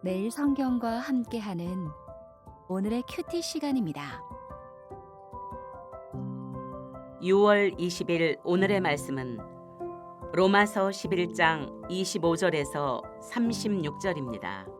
매일 성경과 함께하는 오늘의 큐티 시간입니다. 6월 20일 오늘의 말씀은 로마서 11장 25절에서 36절입니다.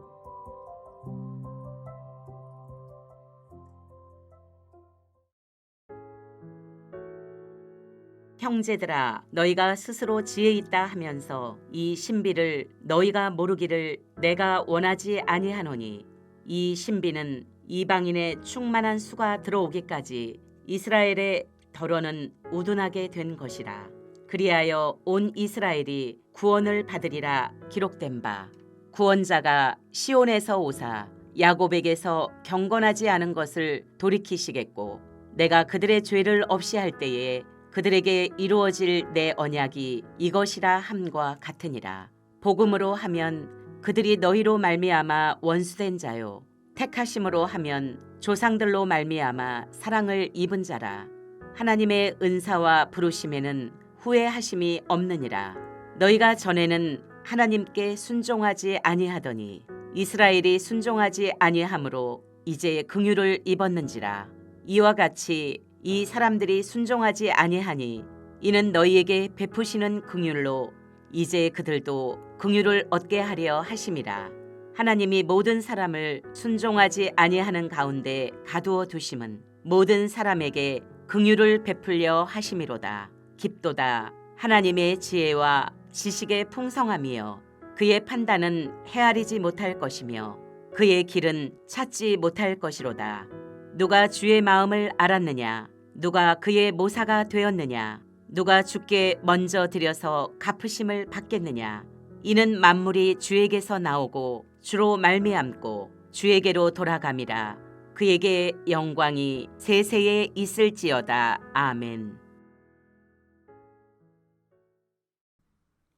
형제들아 너희가 스스로 지혜 있다 하면서 이 신비를 너희가 모르기를 내가 원하지 아니하노니 이 신비는 이방인의 충만한 수가 들어오기까지 이스라엘의 덜어는 우둔하게 된 것이라. 그리하여 온 이스라엘이 구원을 받으리라 기록된 바. 구원자가 시온에서 오사 야곱에게서 경건하지 않은 것을 돌이키시겠고 내가 그들의 죄를 없이 할 때에 그들에게 이루어질 내 언약이 이것이라 함과 같으니라. 복음으로 하면 그들이 너희로 말미암아 원수된 자요. 택하심으로 하면 조상들로 말미암아 사랑을 입은 자라. 하나님의 은사와 부르심에는 후회하심이 없느니라. 너희가 전에는 하나님께 순종하지 아니하더니 이스라엘이 순종하지 아니하므로 이제 긍휼을 입었는지라. 이와 같이 이 사람들이 순종하지 아니하니 이는 너희에게 베푸시는 긍휼로 이제 그들도 긍휼을 얻게 하려 하심이라. 하나님이 모든 사람을 순종하지 아니하는 가운데 가두어 두심은 모든 사람에게 긍휼을 베풀려 하심이로다. 깊도다. 하나님의 지혜와 지식의 풍성함이여 그의 판단은 헤아리지 못할 것이며 그의 길은 찾지 못할 것이로다. 누가 주의 마음을 알았느냐 누가 그의 모사가 되었느냐? 누가 주께 먼저 드려서 갚으심을 받겠느냐? 이는 만물이 주에게서 나오고 주로 말미암고 주에게로 돌아감이라. 그에게 영광이 세세에 있을지어다. 아멘.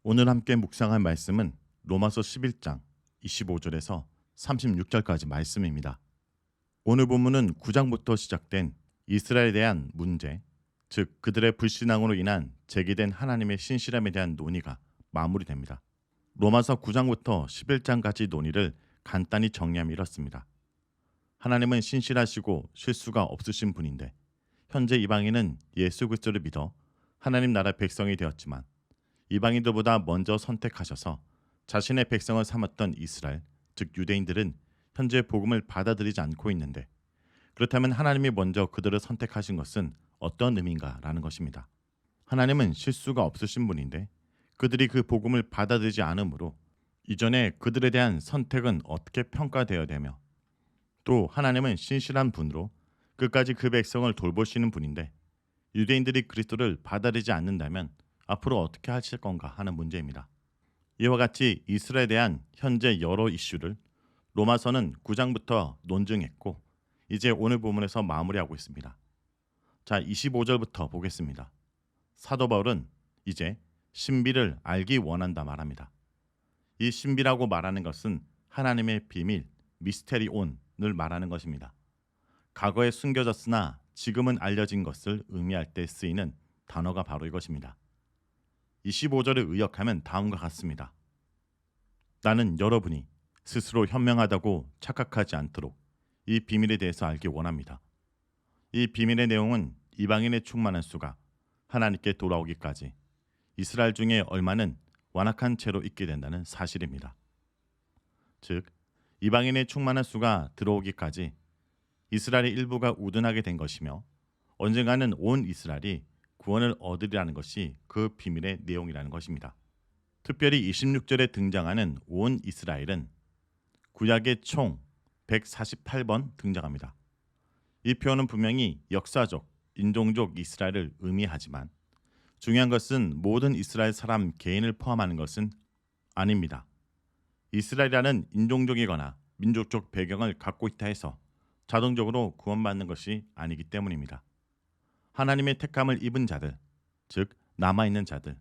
오늘 함께 묵상할 말씀은 로마서 11장 25절에서 36절까지 말씀입니다. 오늘 본문은 9장부터 시작된 이스라엘에 대한 문제, 즉 그들의 불신앙으로 인한 제기된 하나님의 신실함에 대한 논의가 마무리됩니다. 로마서 9장부터 11장까지 논의를 간단히 정리하면 이렇습니다. 하나님은 신실하시고 실수가 없으신 분인데 현재 이방인은 예수 그리스도를 믿어 하나님 나라 백성이 되었지만 이방인들보다 먼저 선택하셔서 자신의 백성을 삼았던 이스라엘, 즉 유대인들은 현재 복음을 받아들이지 않고 있는데 그렇다면 하나님이 먼저 그들을 선택하신 것은 어떤 의미인가라는 것입니다. 하나님은 실수가 없으신 분인데 그들이 그 복음을 받아들이지 않으므로 이전에 그들에 대한 선택은 어떻게 평가되어야 되며 또 하나님은 신실한 분으로 끝까지 그 백성을 돌보시는 분인데 유대인들이 그리스도를 받아들이지 않는다면 앞으로 어떻게 하실 건가 하는 문제입니다. 이와 같이 이스라엘에 대한 현재 여러 이슈를 로마서는 9장부터 논증했고 이제 오늘 본문에서 마무리하고 있습니다. 자, 25절부터 보겠습니다. 사도 바울은 이제 신비를 알기 원한다 말합니다. 이 신비라고 말하는 것은 하나님의 비밀, 미스테리온을 말하는 것입니다. 과거에 숨겨졌으나 지금은 알려진 것을 의미할 때 쓰이는 단어가 바로 이것입니다. 25절을 의역하면 다음과 같습니다. 나는 여러분이 스스로 현명하다고 착각하지 않도록 이 비밀에 대해서 알기 원합니다. 이 비밀의 내용은 이방인의 충만한 수가 하나님께 돌아오기까지 이스라엘 중에 얼마는 완악한 채로 있게 된다는 사실입니다. 즉 이방인의 충만한 수가 들어오기까지 이스라엘의 일부가 우둔하게 된 것이며 언젠가는 온 이스라엘이 구원을 얻으리라는 것이 그 비밀의 내용이라는 것입니다. 특별히 26절에 등장하는 온 이스라엘은 구약의 총 148번 등장합니다. 이 표현은 분명히 역사적, 인종적 이스라엘을 의미하지만 중요한 것은 모든 이스라엘 사람 개인을 포함하는 것은 아닙니다. 이스라엘이라는 인종적이거나 민족적 배경을 갖고 있다 해서 자동적으로 구원받는 것이 아니기 때문입니다. 하나님의 택함을 입은 자들, 즉 남아 있는 자들,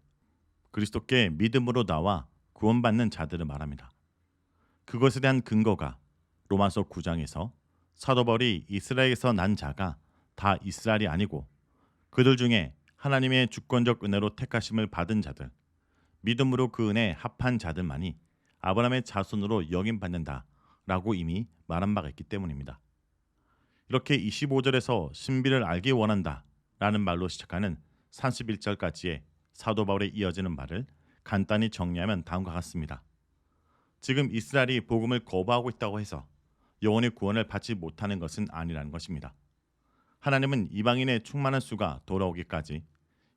그리스도께 믿음으로 나와 구원받는 자들을 말합니다. 그것에 대한 근거가 로마서 9장에서 사도 바울이 이스라엘에서 난 자가 다 이스라엘이 아니고 그들 중에 하나님의 주권적 은혜로 택하심을 받은 자들, 믿음으로 그 은혜에 합한 자들만이 아브라함의 자손으로 여김 받는다 라고 이미 말한 바가 있기 때문입니다. 이렇게 25절에서 신비를 알기 원한다 라는 말로 시작하는 31절까지의 사도 바울에 이어지는 말을 간단히 정리하면 다음과 같습니다. 지금 이스라엘이 복음을 거부하고 있다고 해서 영혼의 구원을 받지 못하는 것은 아니라는 것입니다. 하나님은 이방인의 충만한 수가 돌아오기까지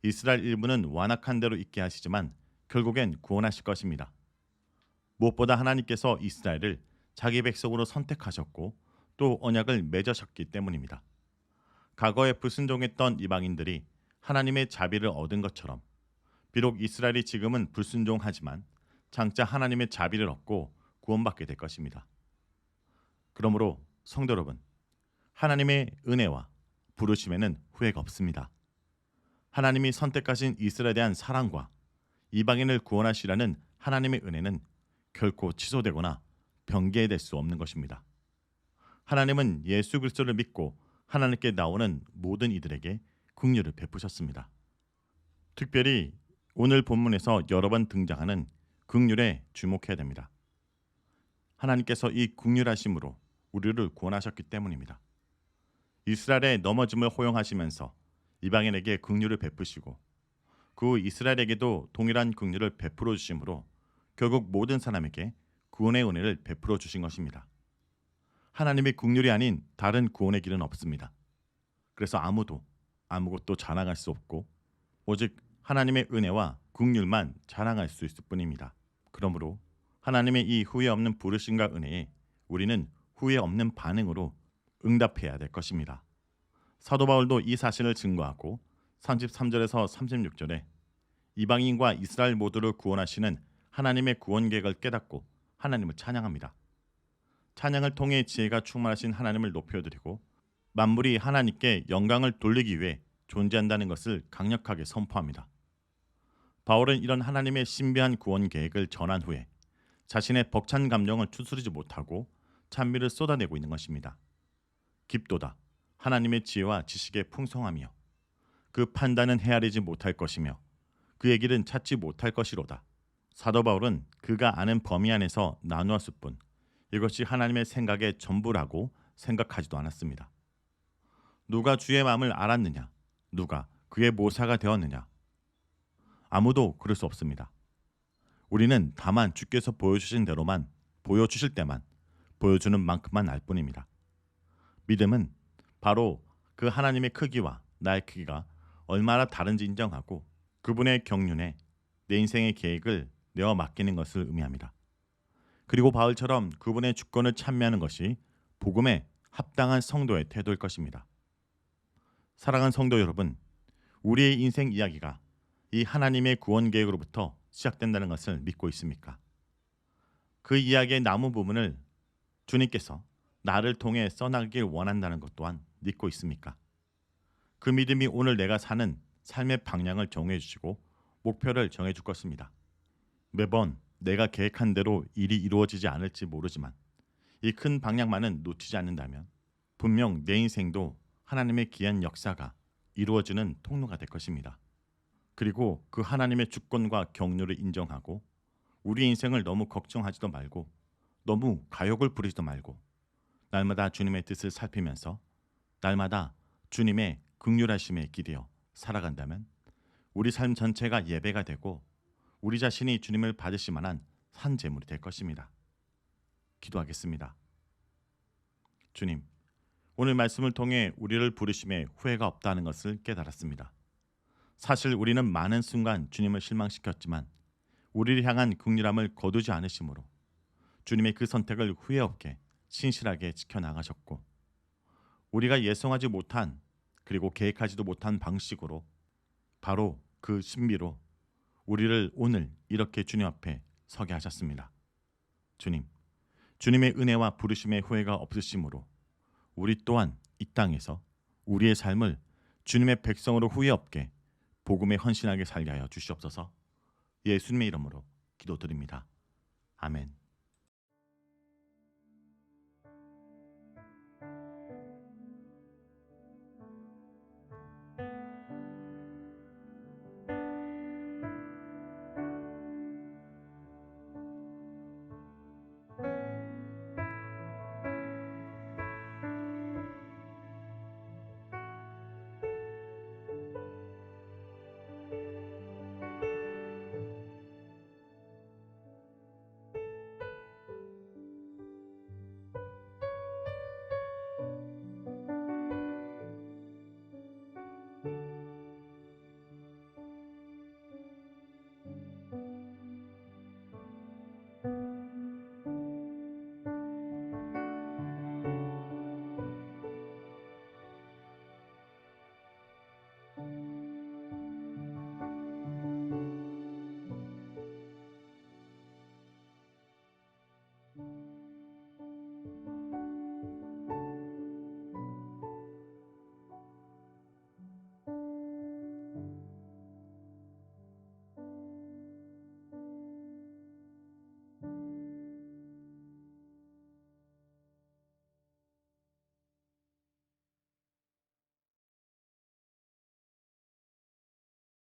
이스라엘 일부는 완악한 대로 있게 하시지만 결국엔 구원하실 것입니다. 무엇보다 하나님께서 이스라엘을 자기 백성으로 선택하셨고 또 언약을 맺으셨기 때문입니다. 과거에 불순종했던 이방인들이 하나님의 자비를 얻은 것처럼 비록 이스라엘이 지금은 불순종하지만 장차 하나님의 자비를 얻고 구원받게 될 것입니다. 그러므로 성도 여러분, 하나님의 은혜와 부르심에는 후회가 없습니다. 하나님이 선택하신 이스라엘에 대한 사랑과 이방인을 구원하시라는 하나님의 은혜는 결코 취소되거나 변개될 수 없는 것입니다. 하나님은 예수 그리스도를 믿고 하나님께 나오는 모든 이들에게 긍휼을 베푸셨습니다. 특별히 오늘 본문에서 여러 번 등장하는 긍휼에 주목해야 됩니다. 하나님께서 이 긍휼하심으로 우리를 구원하셨기 때문입니다. 이스라엘의 넘어짐을 허용하시면서 이방인에게 긍휼을 베푸시고 그 이스라엘에게도 동일한 긍휼을 베풀어 주심으로 결국 모든 사람에게 구원의 은혜를 베풀어 주신 것입니다. 하나님의 긍휼이 아닌 다른 구원의 길은 없습니다. 그래서 아무도 아무것도 자랑할 수 없고 오직 하나님의 은혜와 긍휼만 자랑할 수 있을 뿐입니다. 그러므로 하나님의 이 후회 없는 부르심과 은혜에 우리는 후회 없는 반응으로 응답해야 될 것입니다. 사도 바울도 이 사실을 증거하고 33절에서 36절에 이방인과 이스라엘 모두를 구원하시는 하나님의 구원 계획을 깨닫고 하나님을 찬양합니다. 찬양을 통해 지혜가 충만하신 하나님을 높여드리고 만물이 하나님께 영광을 돌리기 위해 존재한다는 것을 강력하게 선포합니다. 바울은 이런 하나님의 신비한 구원 계획을 전한 후에 자신의 벅찬 감정을 추스르지 못하고 찬미를 쏟아내고 있는 것입니다. 깊도다 하나님의 지혜와 지식의 풍성함이여 그 판단은 헤아리지 못할 것이며 그의 길은 찾지 못할 것이로다. 사도 바울은 그가 아는 범위 안에서 나누었을 뿐 이것이 하나님의 생각의 전부라고 생각하지도 않았습니다. 누가 주의 마음을 알았느냐? 누가 그의 모사가 되었느냐? 아무도 그럴 수 없습니다. 우리는 다만 주께서 보여주신 대로만 보여주실 때만 보여주는 만큼만 알 뿐입니다. 믿음은 바로 그 하나님의 크기와 나의 크기가 얼마나 다른지 인정하고 그분의 경륜에 내 인생의 계획을 내어 맡기는 것을 의미합니다. 그리고 바울처럼 그분의 주권을 찬미하는 것이 복음에 합당한 성도의 태도일 것입니다. 사랑하는 성도 여러분, 우리의 인생 이야기가 이 하나님의 구원 계획으로부터 시작된다는 것을 믿고 있습니까? 그 이야기의 나무 부분을 주님께서 나를 통해 써나가길 원한다는 것 또한 믿고 있습니까? 그 믿음이 오늘 내가 사는 삶의 방향을 정해 주시고 목표를 정해 줄 것입니다. 매번 내가 계획한 대로 일이 이루어지지 않을지 모르지만 이 큰 방향만은 놓치지 않는다면 분명 내 인생도 하나님의 귀한 역사가 이루어지는 통로가 될 것입니다. 그리고 그 하나님의 주권과 경륜을 인정하고 우리 인생을 너무 걱정하지도 말고 너무 가욕을 부리지도 말고 날마다 주님의 뜻을 살피면서 날마다 주님의 극률하심에 기대어 살아간다면 우리 삶 전체가 예배가 되고 우리 자신이 주님을 받으실 만한 산 제물이 될 것입니다. 기도하겠습니다. 주님, 오늘 말씀을 통해 우리를 부르심에 후회가 없다는 것을 깨달았습니다. 사실 우리는 많은 순간 주님을 실망시켰지만 우리를 향한 극률함을 거두지 않으심으로 주님의 그 선택을 후회 없게 신실하게 지켜나가셨고 우리가 예상하지 못한 그리고 계획하지도 못한 방식으로 바로 그 신비로 우리를 오늘 이렇게 주님 앞에 서게 하셨습니다. 주님, 주님의 은혜와 부르심의 후회가 없으심으로 우리 또한 이 땅에서 우리의 삶을 주님의 백성으로 후회 없게 복음에 헌신하게 살게 하여 주시옵소서. 예수님의 이름으로 기도드립니다. 아멘.